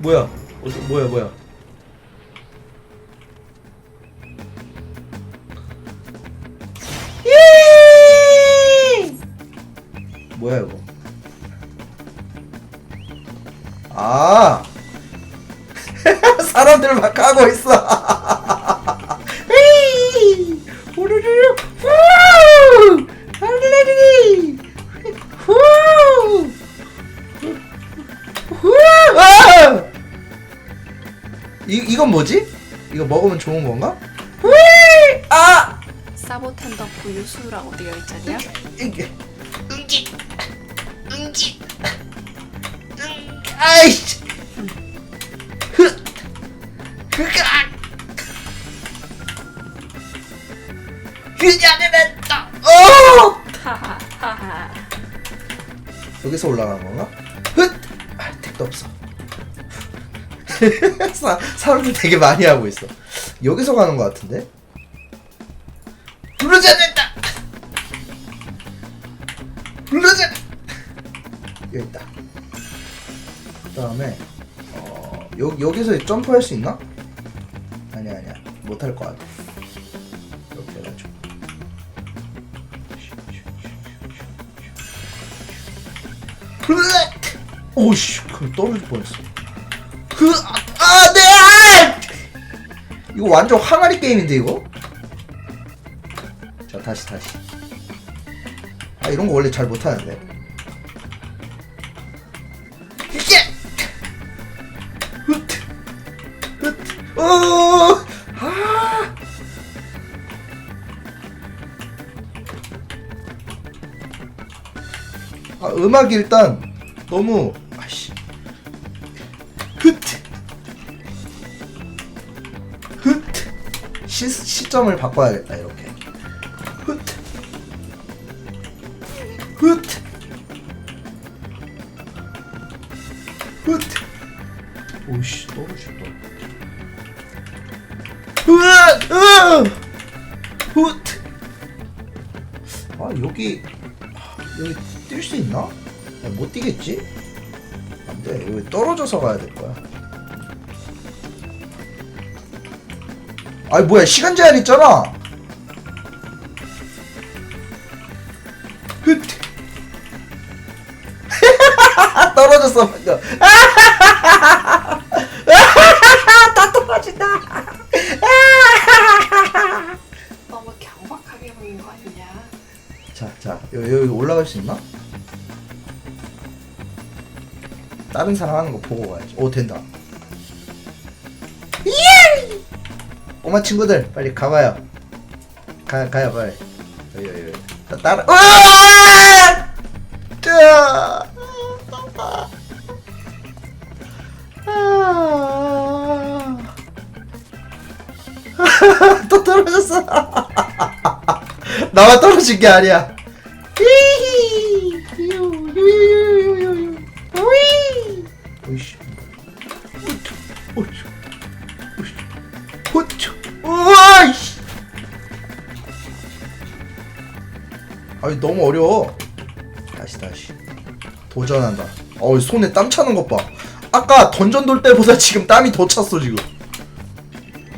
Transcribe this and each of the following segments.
뭐야? 어디, 뭐야 뭐야? 예! 뭐야 이거? 아 사람들 막 가고 있어. 오르르 이 이건 뭐지? 이거 먹으면 좋은 건가? 후! 아! 사보탄더 부유수라고 되어 있잖아요. 이게 응지 응지 응 아이씨 흐 흐가 그냥 했다 어 하하하하. 여기서 올라가는 건가? 흩! 아, 택도 없어. 사, 사람들 되게 많이 하고 있어. 여기서 가는 것 같은데? 부르지 않는다! 부르지 않... 여기 있다. 그 다음에, 어, 여, 여기서 점프할 수 있나? 아니야, 아니야. 못할 것 같아. 블랙! 오씨, 그 떨어질 뻔했어. 그, 아, 네! 아! 이거 완전 항아리 게임인데, 이거? 자, 다시, 다시. 아, 이런 거 원래 잘 못하는데. 이게! 훗! 훗! 어! 아! 아, 음악이 일단 너무 시, 시점을 바꿔야겠다 이렇게. 흩흩흩 오씨 떨어졌다 으아. 으아 훗! 아, 여기 여기 뛸 수 있나? 야, 못 뛰겠지? 안돼. 여기 떨어져서 가야 될 거야 아이 뭐야 시간 제한 있잖아 흩 떨어졌어 방금 다 떨어진다 너무 경박하게 보는 거 아니냐? 자, 자, 여기, 여기 올라갈 수 있나? 다른 사람 하는 거 보고 가야지. 오, 된다. 꼬마 친구들, 빨리 가봐요. 가, 가요, 빨리. 자, 따라, 으아! 자! 아. 또 떨어졌어. 나만 떨어진 게 아니야. 아니 너무 어려워. 다시 다시. 도전한다. 어 손에 땀 차는 것 봐. 아까 던전 돌 때보다 지금 땀이 더 찼어 지금.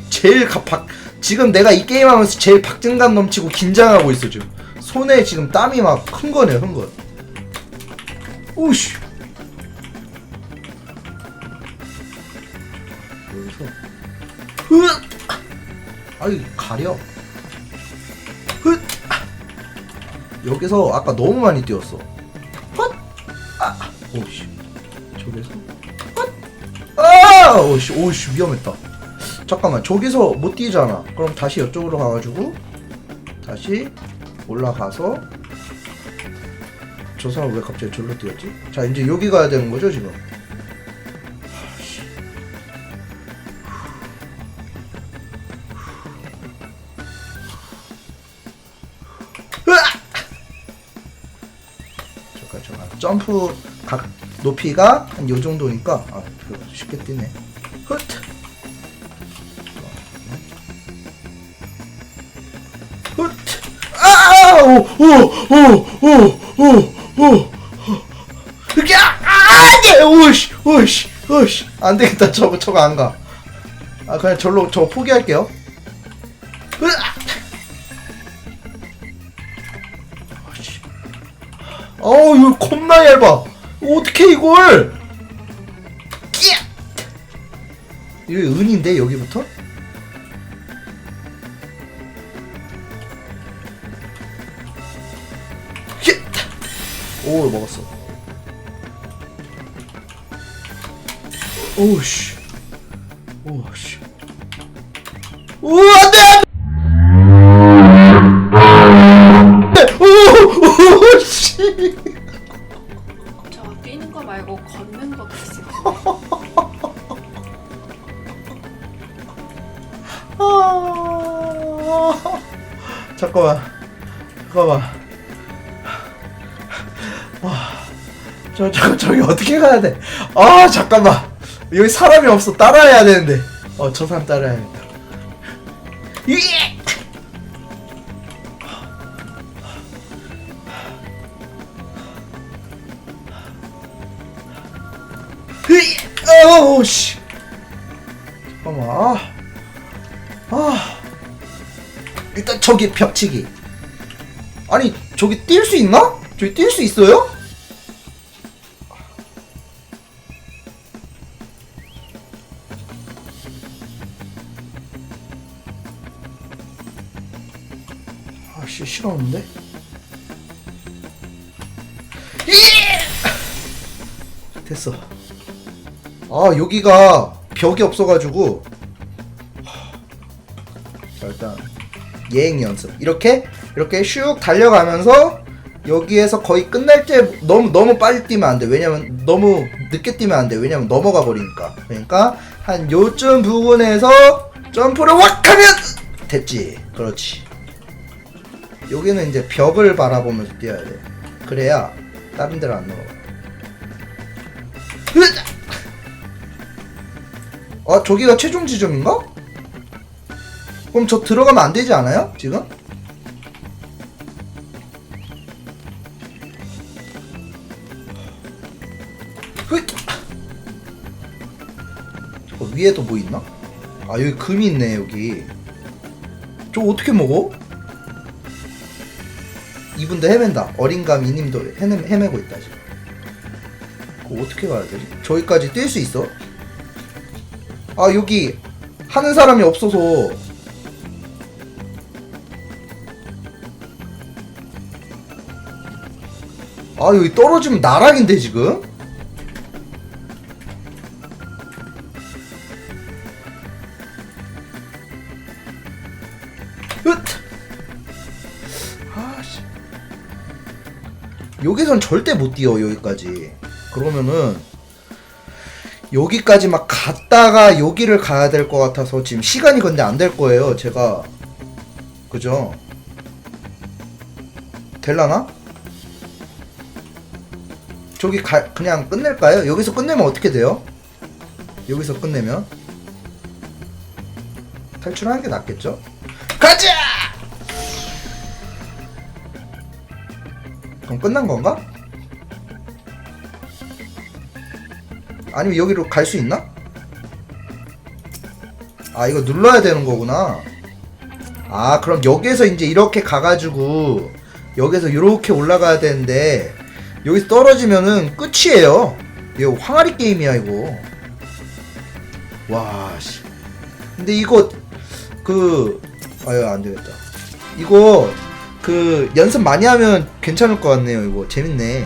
제일 가, 박, 지금 내가 이 게임 하면서 제일 박진감 넘치고 긴장하고 있어 지금 손에 지금 땀이 막큰 거네 큰거 오씨 여기서 흐 아이 가려 여기서 아까 너무 많이 뛰었어. 헛! 아 오씨. 저기서? 헛! 아 오씨. 오씨. 위험했다. 잠깐만. 저기서 못 뛰잖아. 그럼 다시 이쪽으로 가가지고 다시 올라가서 저 사람 왜 갑자기 절로 뛰었지? 자 이제 여기 가야 되는 거죠 지금 잠깐 잠깐 점프 각 높이가 한 요 정도니까 아 그거 쉽게 뛰네 훗 훗! 아! 오! 오! 오! 오! 오! 오! 이게 아! 아! 네! 오씨! 오씨! 오씨! 안 되겠다. 저거 저거 안 가. 아 그냥 절로 저 포기할게요. 으악! 아 어우 이거 겁나 얇아. 어떻게 이걸? 끼야! 이거 은인데 여기부터? 히! 오 먹었어. 오씨. 오씨. 오 안돼. 잠깐만. 잠깐만. 와. 저, 저, 저기 어떻게 가야 돼? 아, 잠깐만. 여기 사람이 없어. 따라해야 되는데. 어, 저 사람 따라해야겠다. 이! 으이! 어우, 씨. 잠깐만. 아. 아. 일단 저기 벽치기. 아니, 저기 뛸 수 있나? 저기 뛸 수 있어요? 아씨 싫었는데 됐어 아 여기가 벽이 없어가지고. 자 일단 예행 연습. 이렇게 이렇게 슉 달려가면서 여기에서 거의 끝날 때 너무 너무 빨리 뛰면 안 돼. 왜냐면 너무 늦게 뛰면 안 돼. 왜냐면 넘어가 버리니까. 그러니까 한 요쯤 부분에서 점프를 확 하면 됐지. 그렇지. 여기는 이제 벽을 바라보면서 뛰어야 돼. 그래야 다른 데로 안 넘어가 아 저기가 최종 지점인가? 그럼 저 들어가면 안 되지 않아요? 지금? 흑! 저 위에도 뭐 있나? 아 여기 금이 있네 여기 저 어떻게 먹어? 이분도 헤맨다 어린감 이님도 헤매, 헤매고 있다 지금 그거 어떻게 가야 되지? 저기까지 뛸 수 있어? 아 여기 하는 사람이 없어서. 아 여기 떨어지면 나락인데 지금? 아씨. 여기선 절대 못 뛰어 여기까지. 그러면은 여기까지 막 갔다가 여기를 가야 될 것 같아서 지금 시간이 근데 안 될 거예요 제가 그죠? 될라나? 저기 가, 그냥 끝낼까요? 여기서 끝내면 어떻게 돼요? 여기서 끝내면 탈출하는 게 낫겠죠? 가자! 그럼 끝난 건가? 아니면 여기로 갈 수 있나? 아 이거 눌러야 되는 거구나. 아 그럼 여기에서 이제 이렇게 가가지고 여기서 이렇게 올라가야 되는데 여기서 떨어지면은 끝이에요. 이거 항아리 게임이야 이거. 와씨. 근데 이거 그 아유 안되겠다. 이거 그 연습 많이 하면 괜찮을 것 같네요 이거. 재밌네